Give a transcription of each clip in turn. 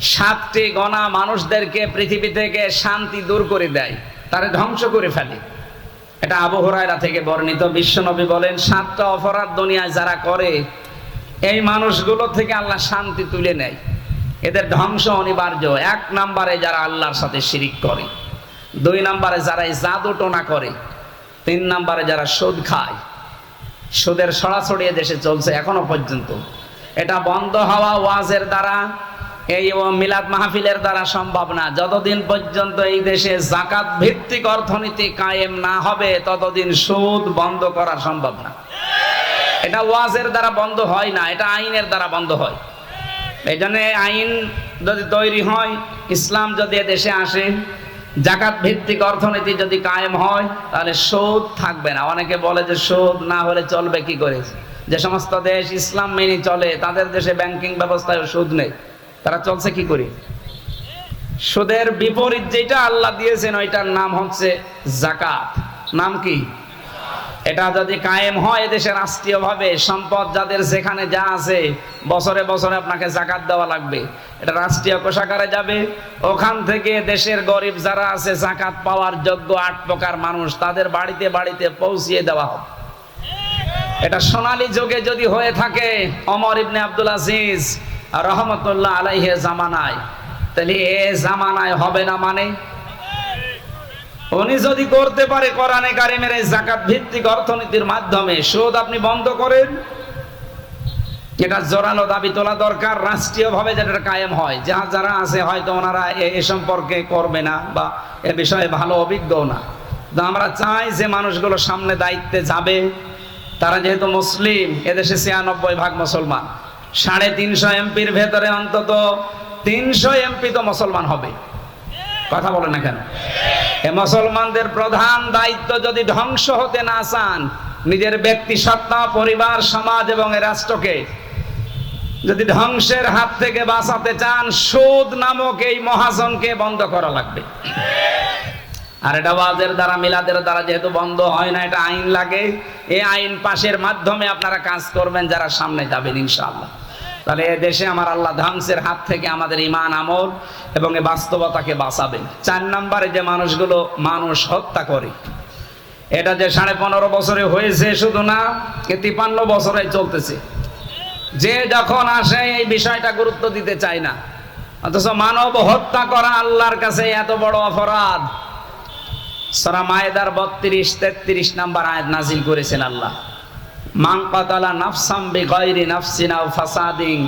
সাতটি গণা মানুষদেরকে পৃথিবী থেকে শান্তি দূর করে দেয়, তারা ধ্বংস করে ফেলে। এটা আবহরায়রা থেকে বর্ণিত। বিশ্বনবী বলেন, সাতটা অপরাধ দুনিয়ায় যারা করে, এই মানুষগুলো থেকে আল্লাহ শান্তি তুলে নেয়। এদের ধ্বংস অনিবার্য। এক নম্বরে যারা আল্লাহর সাথে শিরিক করে, দুই নম্বরে যারা এই জাদু টোনা করে, তিন নম্বরে যারা সুদ খায়। সুদের সরাসরি দেশে চলছে এখনও পর্যন্ত। এটা বন্ধ হওয়া ওয়াজের দ্বারা এই মিলাদ মাহফিলের দ্বারা সম্ভব না। যতদিন পর্যন্ত এই দেশে জাকাত ভিত্তিক অর্থনীতি কায়েম না হবে, ততদিন সুদ বন্ধ করা সম্ভব না। এটা ওয়াজের দ্বারা বন্ধ হয় না, এটা আইনের দ্বারা বন্ধ হয়। এই জন্য আইন যদি তৈরি হয়, ইসলাম যদি দেশে আসে জাকাত ভিত্তিক অর্থনীতি যদি কায়েম হয়, তাহলে সুদ থাকবে না। অনেকে বলে যে সুদ না হলে চলবে কি করে? যে সমস্ত দেশ ইসলাম মেনে চলে, তাদের দেশে ব্যাংকিং ব্যবস্থায় সুদ নেই। তারা চলছে কি করে? সুদের বিপরীত যেটা আল্লাহ দিয়েছেন, ওইটার নাম হচ্ছে জাকাত নাম কি? এটা যদি কায়েম হয় এদেশে রাষ্ট্রীয়ভাবে, সম্পদ যাদের যেখানে যা আছে, বছরে বছরে আপনাকে জাকাত দেওয়া লাগবে। এটা রাষ্ট্রীয় কোষাগারে যাবে, ওখান থেকে দেশের গরিব যারা আছে জাকাত পাওয়ার যোগ্য আট প্রকার মানুষ, তাদের বাড়িতে বাড়িতে পৌঁছিয়ে দেওয়া হবে এটা সোনালী যুগে যদি হয়ে থাকে অমর ইবনে আব্দুল আজিজ রহমতুল্লাহ আলাইহে জামানায়। তাহলে এ জামানায় হবে না মানে? উনি যদি করতে পারে কোরআনে কারিমের এই জাকাত ভিত্তিক অর্থনীতির মাধ্যমে, সুদ আপনি বন্ধ করেন। এটা জোরালো দাবি তোলা দরকার যেটা কায়েম হয়। যারা যারা আছে হয়তো ওনারা এ সম্পর্কে করবে না বা এ বিষয়ে ভালো অভিজ্ঞও না। আমরা চাই যে মানুষগুলো সামনে দায়িত্বে যাবে। তারা যেহেতু মুসলিম, এদেশে ছিয়ানব্বই ভাগ মুসলমান। সাড়ে তিনশো এমপির ভেতরে অন্তত তিনশো এমপি তো মুসলমান হবে। কথা বলে না কেন? এ মুসলমানদের প্রধান দায়িত্ব যদি ধ্বংস হতে না চান, নিজের ব্যক্তি, সত্তা, পরিবার, সমাজ এবং এ রাষ্ট্রকে যদি ধ্বংসের হাত থেকে বাঁচাতে চান, সুদ নামক এই মহাজনকে বন্ধ করা লাগবে। আর এটা ওয়াজের দ্বারা, মিলাদের দ্বারা যেহেতু বন্ধ হয় না, এটা আইন লাগে। এই আইন পাশের মাধ্যমে আপনারা কাজ করবেন, যারা সামনে যাবেন, ইনশাআল্লাহ। তাহলে এ দেশে আমার আল্লাহ ধ্বংসের হাত থেকে আমাদের ইমান আমল এবং এ বাস্তবতাকে বাঁচাবেন। চার নম্বরে যে মানুষগুলো মানুষ হত্যা করে, এটা যে সাড়ে পনেরো বছরে হয়েছে শুধু না তিপান্ন বছরে চলতেছে। যে যখন আসে এই বিষয়টা গুরুত্ব দিতে চায় না, অথচ মানব হত্যা করা আল্লাহর কাছে এত বড় অপরাধ। সরা মায়েদার বত্রিশ, তেত্রিশ নাম্বার আয়াত নাজিল করেছেন আল্লাহ। মাং কাতালা নাফসাম বি গয়রি নাফসিনা ও ফাসাদিং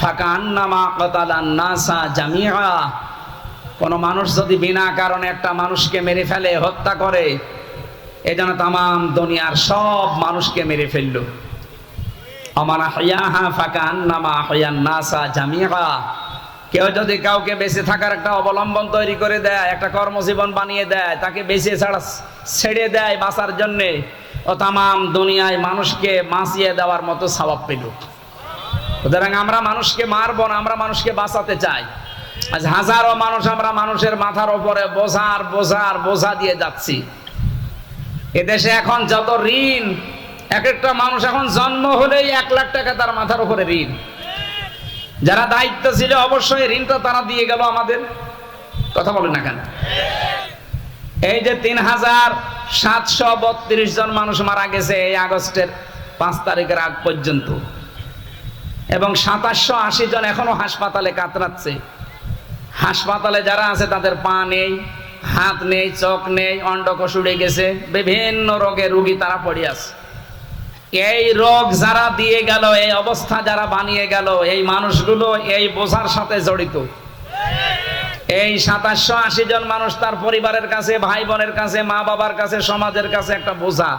ফাকা আন্নামা কাতালা নাসা জামিয়া কোন মানুষ যদি বিনা কারণে একটা মানুষকে মেরে ফেলে, হত্যা করে, এ যেন তাম দুনিয়ার সব মানুষকে মেরে ফেলল। আমার হইয়াহা ফাঁকা আন্নামা হইয়ান নাসা জামিয়া কেউ যদি কাউকে বেঁচে থাকার একটা অবলম্বন তৈরি করে দেয়, একটা কর্মজীবন বানিয়ে দেয়, তাকে বেঁচে ছাড়া ছেড়ে দেয় বাঁচার জন্যে ও তাম দুনিয়ায় মানুষকে বাঁচিয়ে দেওয়ার মতো স্বভাব পেল। সুতরাং আমরা মানুষকে মারবো না, আমরা মানুষকে বাঁচাতে চাই। আজ হাজারো মানুষ আমরা মানুষের মাথার ওপরে বোঝার বোঝার, বোঝা দিয়ে যাচ্ছি। এদেশে এখন যত ঋণ, এক একটা মানুষ এখন জন্ম হলেই এক লাখ টাকা তার মাথার উপরে ঋণ। যারা দায়িত্ব ছিল অবশ্যই ঋণটা তারা দিয়ে গেল আমাদের। কথা বলেন না কেন? এই যে তিন হাজার সাতশো বত্রিশ জন মানুষ মারা গেছে এই আগস্টের পাঁচ তারিখের আগ পর্যন্ত। এবং সাতাশশো আশি জন এখনও হাসপাতালে কাতরাচ্ছে। হাসপাতালে যারা আছে, তাদের পা নেই, হাত নেই, চোখ নেই, অন্ডকোষ উড়ে গেছে। বিভিন্ন রোগে রুগী তারা পড়ে আছে। এই রোগ যারা দিয়ে গেল, এই অবস্থা যারা বানিয়ে গেল, এই মানুষগুলো এই বোঝার সাথে জড়িত। এই সাতাশশো আশি জন মানুষ তার পরিবারের কাছে, ভাই বোনের কাছে, মা বাবার কাছে, সমাজের কাছে একটা বোঝা।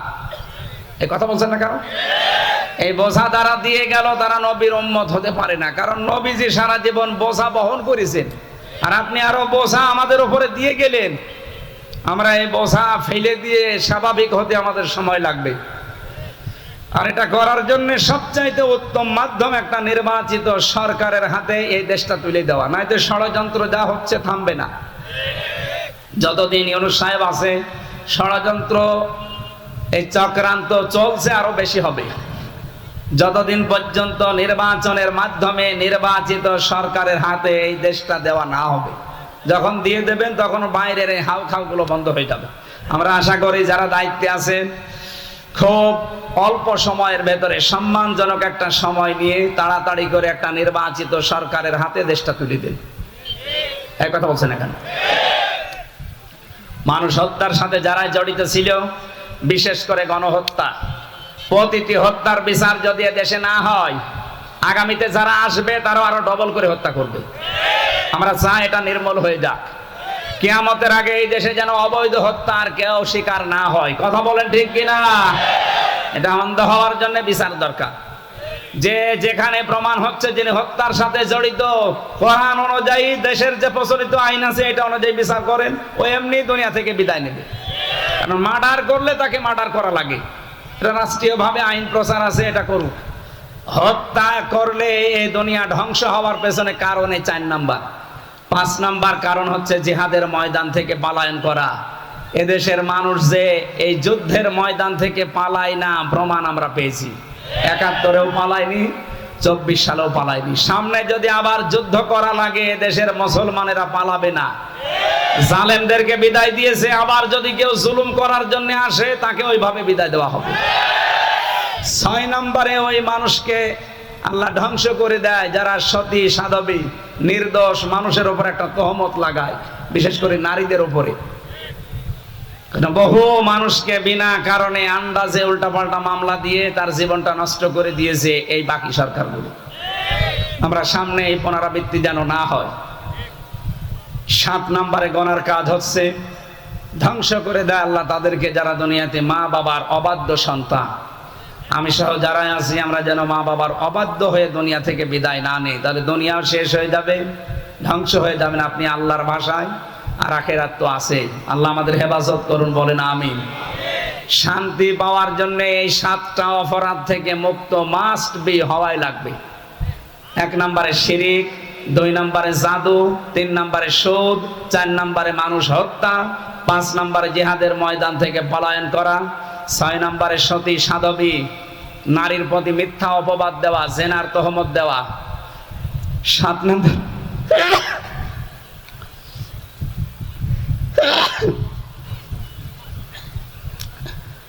এই কথা বলছেন না কারণ? এই বোঝা দ্বারা দিয়ে গেল তারা নবীর উম্মত হতে পারে না। কারণ নবীজি সারা জীবন বোঝা বহন করেছেন। আর আপনি আরও বোঝা আমাদের উপরে দিয়ে গেলেন। আমরা এই বোঝা ফেলে দিয়ে স্বাভাবিক হতে আমাদের সময় লাগবে। আর এটা করার জন্য সবচাইতে উত্তম মাধ্যম একটা নির্বাচিত সরকারের হাতে এই দেশটা তুলে দেওয়া। নয়তো ষড়যন্ত্র যা হচ্ছে থামবে না। যতদিন ইউনুস সাহেব আছে, ষড়যন্ত্র, এই চক্রান্ত চলছে আরও বেশি হবে। যতদিন পর্যন্ত নির্বাচনের মাধ্যমে নির্বাচিত সরকারের হাতে এই দেশটা দেওয়া না হবে, যখন দিয়ে দেবেন তখন বাইরের এই হাউ খাউগুলো বন্ধ হয়ে যাবে। আমরা আশা করি যারা দায়িত্বে আছেন খুব অল্প সময়ের ভেতরে সম্মানজনক একটা সময় নিয়ে তাড়াতাড়ি করে একটা নির্বাচিত সরকারের হাতে দেশটা তুলে দিন এক কথা বলছেন এখানে? মানুষ হত্যার সাথে যারা জড়িত ছিল, বিশেষ করে গণহত্যা, প্রতিটি হত্যার বিচার যদি দেশে না হয়, আগামীতে যারা আসবে তারা আরও ডবল করে হত্যা করবে। আমরা চাই এটা নির্মল হয়ে যাক। কেয়ামতের আগে এই দেশে যেন অবৈধ হত্যা আর কেউ শিকার না হয়। কথা বলেন ঠিক কিনা? এটা অন্ধ হওয়ার জন্য বিচার দরকার। যে যেখানে প্রমাণ হচ্ছে যিনি হত্যার সাথে জড়িত, কোরআন অনুযায়ী দেশের যে প্রচলিত আইন আছে, এটা অনুযায়ী বিচার করেন, ও এমনি দুনিয়া থেকে বিদায় নেবে। কারণ মার্ডার করলে তাকে মার্ডার করা লাগে। এটা রাষ্ট্রীয়ভাবে আইন প্রচার আছে, এটা করুক। হত্যা করলে এই দুনিয়া ধ্বংস হওয়ার পেছনে কারণ চার নাম্বার। পাঁচ নাম্বার কারণ হচ্ছে জিহাদের ময়দান থেকে পালায়ন করা। এদেশের মানুষ যে এই যুদ্ধের ময়দান থেকে পালায় না, প্রমাণ আমরা পেয়েছি। একাত্তরেও পালায়নি, চব্বিশ সালেও পালায়নি। সামনে যদি আবার যুদ্ধ করা লাগে দেশের মুসলমানেরা পালাবে না। জালেমদেরকে বিদায় দিয়েছে, আবার যদি কেউ জুলুম করার জন্য আসে, তাকে ওইভাবে বিদায় দেওয়া হবে। ছয় নম্বরে ওই মানুষকে আল্লাহ ধ্বংস করে দেয়, যারা সতী, সাধবী, নির্দোষ, মানুষের উপর একটা তহমত লাগায়, বিশেষ করে নারীদের উপরে। বহু মানুষকে বিনা কারণে আন্দাজে উল্টাপাল্টা মামলা দিয়ে তার জীবনটা নষ্ট করে দিয়েছে এই বাকি সরকারগুলো। আমরা সামনে এই পুনরাবৃত্তি যেন না হয়। সাত নম্বরে গণার কাজ হচ্ছে, ধ্বংস করে দেয় আল্লাহ তাদেরকে যারা দুনিয়াতে মা বাবার অবাধ্য সন্তান। আমি সহ যারা আছি, আমরা যেন মা বাবার অবাধ্য হয়ে দুনিয়া থেকে বিদায় না নেই। তাহলে দুনিয়াও শেষ হয়ে যাবে, ধ্বংস হয়ে যাবেন আপনি আল্লাহর ভাষায়। আর আখেরাত তো আছে। আল্লাহ আমাদের হেফাজত করুন, বলেন আমি শান্তি পাওয়ার জন্য এই সাতটা অপরাধ থেকে মুক্ত মাস্ট বি হওয়াই লাগবে। এক নম্বরে শিরিক, দুই নম্বরে জাদু, তিন নম্বরে সুদ চার নম্বরে মানুষ হত্যা, পাঁচ নম্বরে জিহাদের ময়দান থেকে পলায়ন করা, ছয় নম্বরে সতী সাধবী নারীর প্রতি মিথ্যা অপবাদ দেওয়া, জেনার তহমত দেওয়া। সাত নম্বর।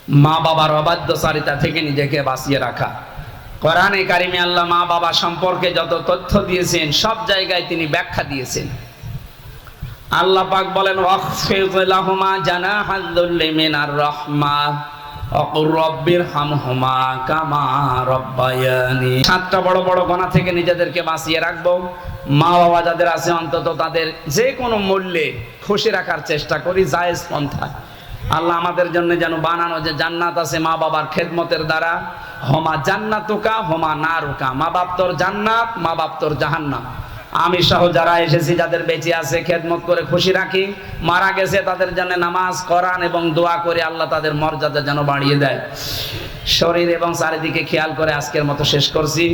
মা বাবার অবাধ্যচারিতা থেকে নিজেকে বাঁচিয়ে রাখা। কোরআনে কারিমে আল্লাহ মা বাবা সম্পর্কে যত তথ্য দিয়েছেন, সব জায়গায় তিনি ব্যাখ্যা দিয়েছেন। আল্লাহ পাক বলেন ওয়াখফিদ লাহুমা জানাহাল্লুল্লি মিনার রাহমা। সাতটা বড় বড় গোনা থেকে নিজেদেরকে বাঁচিয়ে রাখব। মা বাবা যাদের আছে, অন্তত তাদের যে কোনো মূল্যে খুশি রাখার চেষ্টা করি, জায়েজ পন্থা। আল্লাহ আমাদের জন্য যেন বানানো যে জান্নাত আছে মা বাবার খেদমতের দ্বারা, হমা জান্নাতুকা, হমা না রুকা মা বাপ তোর জান্নাত, মা বাপ তোর জাহান্নাম। আমি সহ যারা এসেছি, যাদের বেঁচে আছে, খেদমত করে খুশি রাখি। মারা গেছে, তাদের জন্য নামাজ করান এবং দোয়া করে আল্লাহ তাদের মর্যাদা যেন বাড়িয়ে দেয়। শরীর এবং চারিদিকে খেয়াল করে আজকের মতো শেষ করছি।